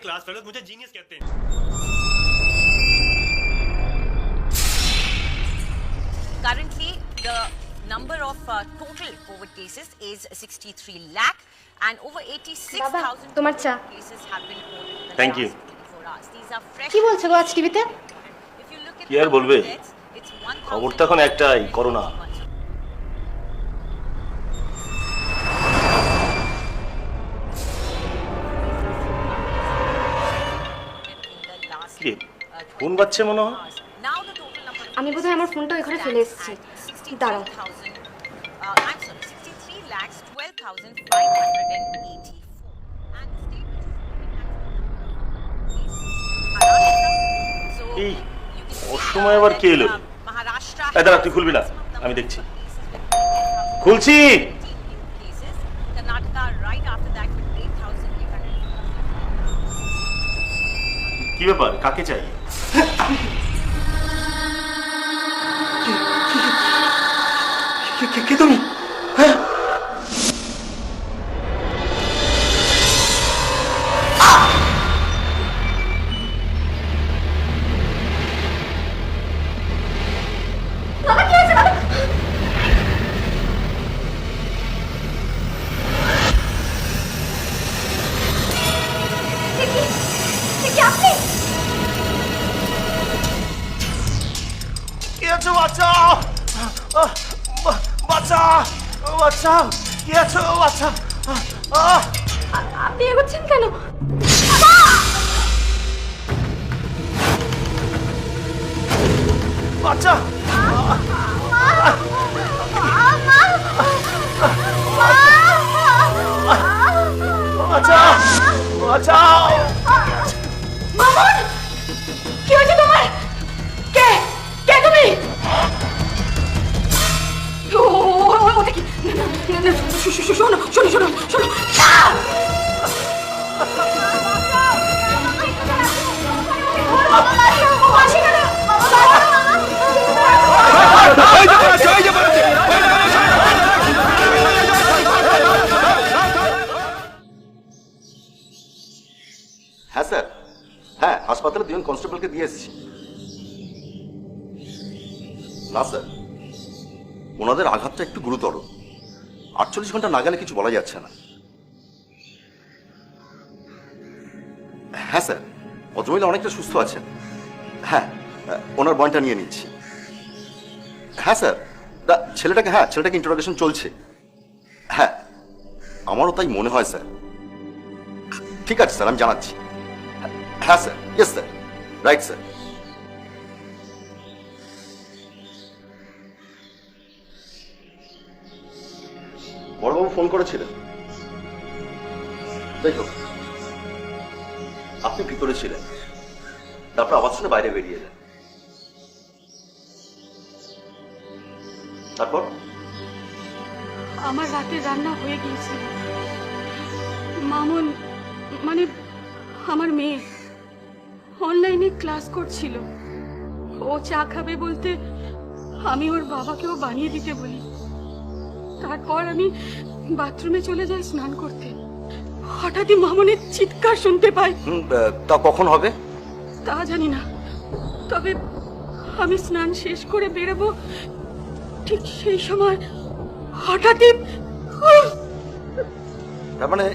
सारे class fellows मुझे genius कहते हैं Currently, the number of uh, total COVID cases is 63 lakh and over 86,000 বাবা, তোমার চা। cases have been reported in the Thank last you. 24 hours. These are fresh. কি বলছো গো আজ টিভিতে If you look at কি আর the বলবে? deaths, it's খবর তো এখন 1,000 একটাই, করোনা। পাচ্ছে মনে হয়? আমি বোধহয় আমার ফোনটা এখানে ফেলে এসেছি। দাঁড়াও। এই অসময় আবার কে এলো? এ দাঁড়া তুই আমি দেখছি। খুলছি! কি ব্যাপার? কাকে চাই? কে তুমি? শোনো শোনো শোনো শোনো? হ্যাঁ স্যার। হ্যাঁ হাসপাতালে দুজন কনস্টেবলকে দিয়ে এসেছি। না, স্যার। ওনাদের আঘাতটা একটু গুরুতর। আটচল্লিশ ঘণ্টা না গেলে কিছু বলা যাচ্ছে না। হ্যাঁ স্যার। ভদ্রমহিলা অনেকটা সুস্থ আছেন। হ্যাঁ ওনার বয়নটা নিয়ে নিচ্ছি। হ্যাঁ স্যার। ছেলেটাকে হ্যাঁ ছেলেটাকে ইন্টারোগেশন চলছে। হ্যাঁ আমারও তাই মনে হয়, স্যার। ঠিক আছে, স্যার, আমি জানাচ্ছি। হ্যাঁ sir. Yes sir right sir phone করেছিলেন? যাই হোক, আপনি ভিতরে ছিলেন তারপর আওয়াজ শুনে বাইরে বেরিয়ে এলেন তারপর? আমার রাতে রান্না হয়ে গিয়েছিল মামুন মানে আমার মেয়ে, অনলাইনে ক্লাস করছিল। ও চা খাবে বলতে আমি ওর বাবাকেও বানিয়ে দিতে বলি। তারপর আমি বাথরুমে চলে যায় স্নান করতে। হঠাৎই মামুনের চিৎকার শুনতে পাই। তা কখন হবে? তা জানি না। তবে আমি স্নান শেষ করে বেরোবো। ঠিক সেই সময় হঠাৎই তার মানে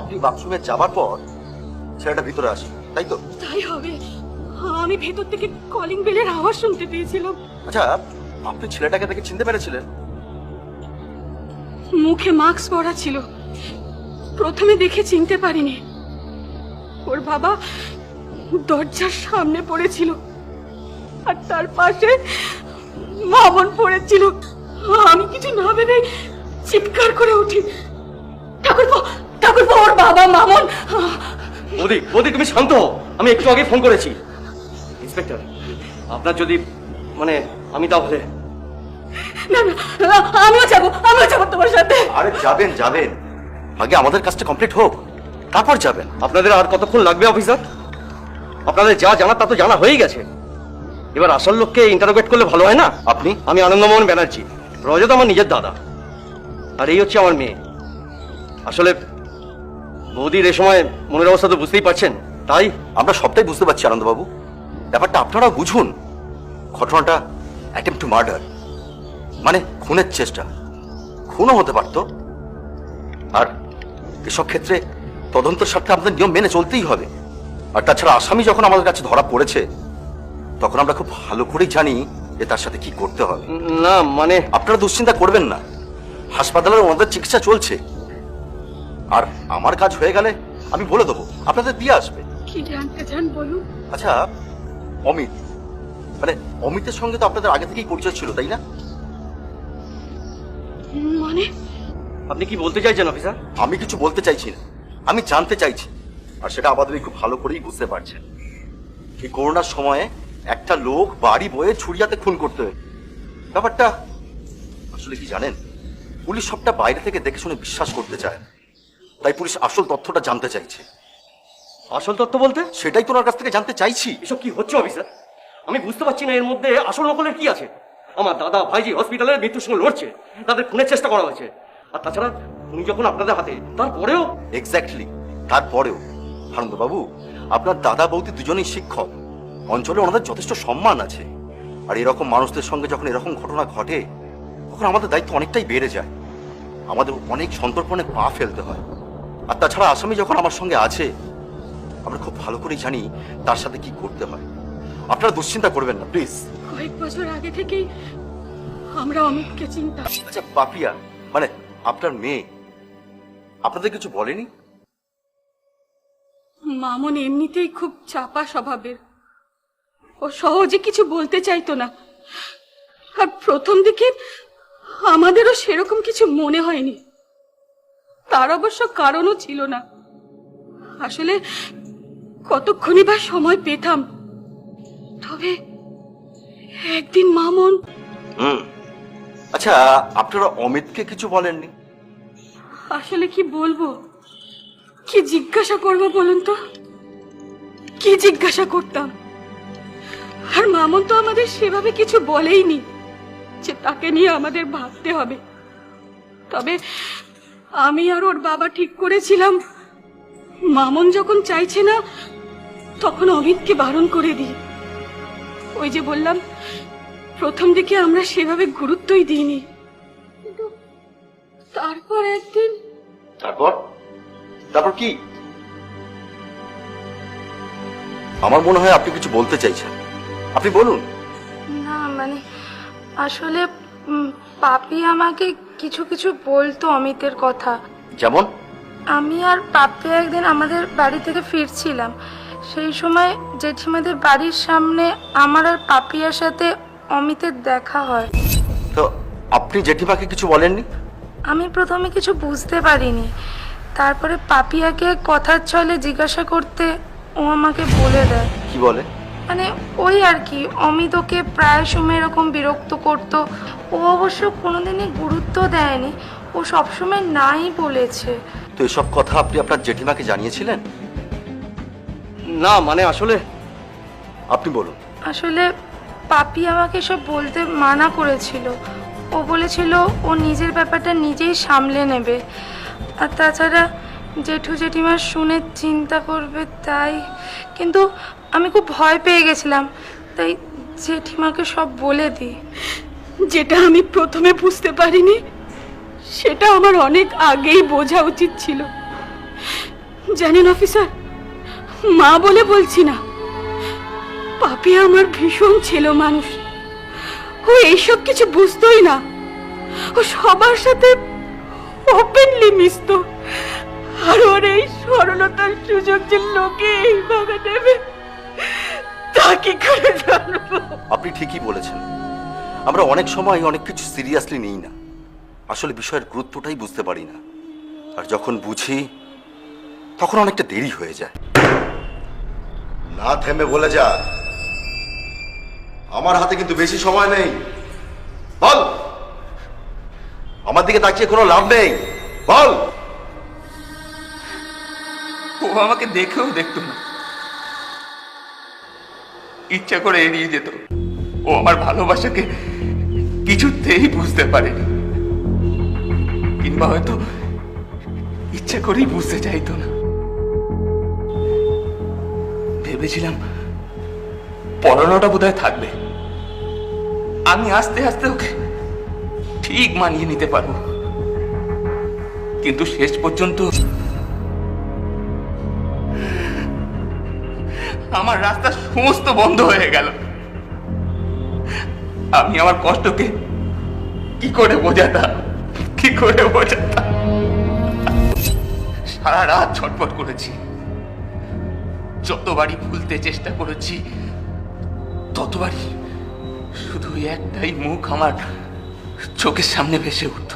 আপনি বাথরুমে যাবার পর ছেলেটা ভিতরে আসে তাই তো? তাই হবে। আমি ভেতর থেকে কলিং বেলের আওয়াজ শুনতে পেয়েছিলাম। আচ্ছা আপনি ছেলেটাকে দেখে চিনতে পেরেছিলেন? মুখে মাস্ক পরা ছিল। প্রথমে দেখে চিনতে পারিনি। ওর বাবা দরজার সামনে পড়েছিল আর তার পাশে মামন পড়েছিল। আমি কিছু না ভেবে চিৎকার করে উঠি। ঠাকুরপো ওর বাবা মামন। মোদি মোদি তুমি শান্ত আমি একটু আগে ফোন করেছি। ইন্সপেক্টর, আপনার যদি মানে আমি তাহলে না না আমিও যাব আমিও যাব তোমার সাথে। আরে যাবেন যাবেন। আগে আমাদের কাজটা কমপ্লিট হোক তারপর যাবেন। আপনাদের আর কতক্ষণ লাগবে অফিসার? আপনাদের যা জানা তা তো জানা হয়েই গেছে। এবার আসল লোককে ইন্টারোগেট করলে ভালো হয় না? আপনি? আমি আনন্দমোহন ব্যানার্জি রজত আমার নিজের দাদা। আর এই হচ্ছে আমার মেয়ে। আসলে বৌদির এ সময় মনের অবস্থা তো বুঝতেই পারছেন। তাই আমরা সবটাই বুঝতে পারছি আনন্দবাবু। ব্যাপারটা আপনারা বুঝুন। ঘটনাটা অ্যাটেম্প টু মার্ডার মানে খুনের চেষ্টা। খুনও হতে পারত। আর এসব ক্ষেত্রে তদন্তের সাথে আমাদের নিয়ম মেনে চলতেই হবে। আর তাছাড়া আসামি যখন আমাদের কাছে ধরা পড়েছে তখন আমরা খুব ভালো করেই জানি যে তার সাথে কি করতে হবে। না মানে আপনারা দুশ্চিন্তা করবেন না। হাসপাতালের ওনাদের চিকিৎসা চলছে। আর আমার কাজ হয়ে গেলে আমি বলে দেবো আপনাদের দিয়ে আসবে। কি জানতে চান বলুন? আচ্ছা অমিত। মানে অমিতের সঙ্গে তো আপনাদের আগে থেকেই পরিচয় ছিল তাই না? মানে? আপনি কি বলতে চাইছেন অফিসার? আমি কিছু বলতে চাইছি না। আমি জানতে চাইছি। আর সেটা আমাদের খুব ভালো করেই বুঝতে পারছেন। এই করোনার সময়ে একটা লোক বাড়ি বয়ে ছুরিয়াতে খুন করতে হয়। ব্যাপারটা আসলে কি জানেন? পুলিশ সবটা বাইরে থেকে দেখে শুনে বিশ্বাস করতে চায়। তাই পুলিশ আসল তথ্যটা জানতে চাইছে। আসল তথ্য বলতে? সেটাই তো ওনার কাছ থেকে জানতে চাইছি। এসব কি হচ্ছে অফিসার? আমি বুঝতে পারছি না এর মধ্যে আসল নকলের কি আছে? আমার দাদা ভাইজি হসপিটালের মৃত্যুর সঙ্গে লড়ছে। তাদের খুনের চেষ্টা করা হয়েছে। আর তাছাড়া উনি যখন আপনাদের হাতে, তারপরেও এক্স্যাক্টলি তারপরেও। আনন্দবাবু আপনার দাদা বৌদি দুজনেই শিক্ষক। অঞ্চলে ওনাদের যথেষ্ট সম্মান আছে। আর এরকম মানুষদের সঙ্গে যখন এরকম ঘটনা ঘটে, তখন আমাদের দায়িত্ব অনেকটাই বেড়ে যায়। আমাদের অনেক সন্তর্পণে পা ফেলতে হয়। আর তাছাড়া আসামি যখন আমার সঙ্গে আছে, আমরা খুব ভালো করেই জানি তার সাথে কি করতে হয়। আপনারা দুশ্চিন্তা করবেন না, প্লিজ। কয়েক বছর আগে থেকেই আমরা অমিতকে চিন্তা আচ্ছা পাপিয়া মানে আপনার মেয়ে আপনাদের কিছু বলেনি? মামন এমনিতেই খুব চাপা স্বভাবের। ও সহজে কিছু বলতে চাইতো না। আর প্রথম দিকে আমাদেরও সেরকম কিছু মনে হয়নি। তার অবশ্য কারণও ছিল না। আসলে কতক্ষণই বা সময় পেতাম তবে একদিন মামন। হুম। আচ্ছা আপনারা অমিতকে কিছু বলেননি? আসলে কি বলব? কি জিজ্ঞাসা করব বলুন তো? কি জিজ্ঞাসা করতাম? আর মামন তো আমাদের সেভাবে কিছু বলেইনি যে তাকে নিয়ে আমাদের ভাবতে হবে। তবে আমি আর ওর বাবা ঠিক করেছিলাম। মামন যখন চাইছে না তখন অমিতকে বারণ করে দিই। ওই যে বললাম প্রথম দিকে আমরা সেভাবে গুরুত্বই দিইনি। কিন্তু তারপর একদিন তারপর? তারপর কি? আমার মনে হয় আপনি কিছু বলতে চাইছেন। আপনি বলুন। না মানে আসলে পাপি আমাকে কিছু কিছু বলতো অমিতের কথা। যেমন? আমি আর পাপ্পি একদিন আমাদের বাড়ি থেকে ফিরছিলাম। সেই সময় জেঠিমাদের বাড়ির সামনে আমার আর পাপিয়ার সাথে অমিতের দেখা হয়। তো আপনি জেঠিমাকে কিছু বলেননি? আমি প্রথমে কিছু বুঝতে পারিনি। তারপরে পাপিয়াকে কথার ছলে জিজ্ঞাসা করতে ও আমাকে বলে দেয়। কি বলে? মানে ওই আর কি অমিত ওকে প্রায় সময় এরকম বিরক্ত করত। ও অবশ্য কোনোদিনই গুরুত্ব দেয়নি। ও সবসময় নাই বলেছে। তো এসব কথা আপনি আপনার জেঠিমাকে জানিয়েছিলেন? না মানে আসলে আপনি বলুন। আসলে পাপি আমাকে সব বলতে মানা করেছিল। ও বলেছিল ও নিজের ব্যাপারটা নিজেই সামলে নেবে। আর তাছাড়া জেঠু জেঠিমা শুনে চিন্তা করবে তাই। কিন্তু আমি খুব ভয় পেয়ে গেছিলাম, তাই জেঠিমাকে সব বলে দিই। যেটা আমি প্রথমে বুঝতে পারিনি, সেটা আমার অনেক আগেই বোঝা উচিত ছিল। জানেন অফিসার, মা বলে বলছি না। পাপি আমার ভীষণ ছিল মানুষ। ও এইসব কিছু বুঝতোই না। ও সবার সাথে ওপেনলি মিশতো। আর ওর এই সরলতার সুযোগ যে লোকে এইভাবে নেবে তা কি করে জানব? আপনি ঠিকই বলেছেন। আমরা অনেক সময় অনেক কিছু সিরিয়াসলি নিই না। আসলে বিষয়ের গুরুত্বটাই বুঝতে পারি না। আর যখন বুঝি তখন অনেকটা দেরি হয়ে যায়। না থেমে বলে যা। আমার হাতে কিন্তু বেশি সময় নেই। বল। আমার দিকে তাকিয়ে কোনো লাভ নেই। বল। ও আমাকে দেখেও দেখতো না। ইচ্ছা করে এড়িয়ে যেত। ও আমার ভালোবাসাকে কিছুতেই বুঝতে পারেনি। কিংবা হয়তো ইচ্ছা করেই বুঝতে চাইতো না। ভেবেছিলাম পড়ানোটা বোধহয় থাকবে। আমি আস্তে আস্তে ওকে ঠিক মানিয়ে নিতে পারব। কিন্তু শেষ পর্যন্ত আমার রাস্তা সমস্ত বন্ধ হয়ে গেল। আমি আমার কষ্টকে কি করে বোঝাতাম? কি করে বোঝাতাম? সারা রাত ছটফট করেছি। যতবারই ভুলতে চেষ্টা করেছি ততবারই শুধু একটাই মুখ আমার চোখের সামনে ভেসে উঠত।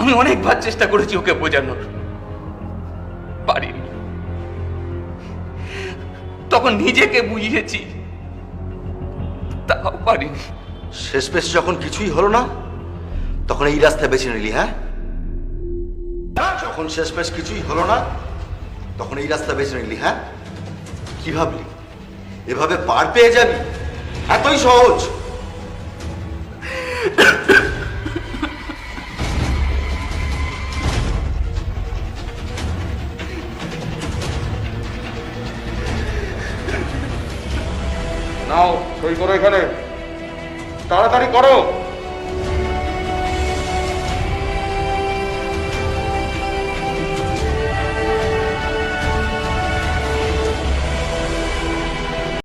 আমি অনেকবার চেষ্টা করেছি ওকে বোঝানোর। পারিনি। তখন নিজেকে বুঝিয়েছি, তাও পারিনি। শেষ পেশ যখন কিছুই হলো না, তখন এই রাস্তা বেছে নিলি হ্যাঁ? যখন শেষ পেশ কিছুই হলো না, তখন এই রাস্তা বেছে নিলি হ্যাঁ? কি ভাবলি? এভাবে পার পেয়ে যাবি? এতই সহজ। নাও সই করো এখানে। তাড়াতাড়ি করো।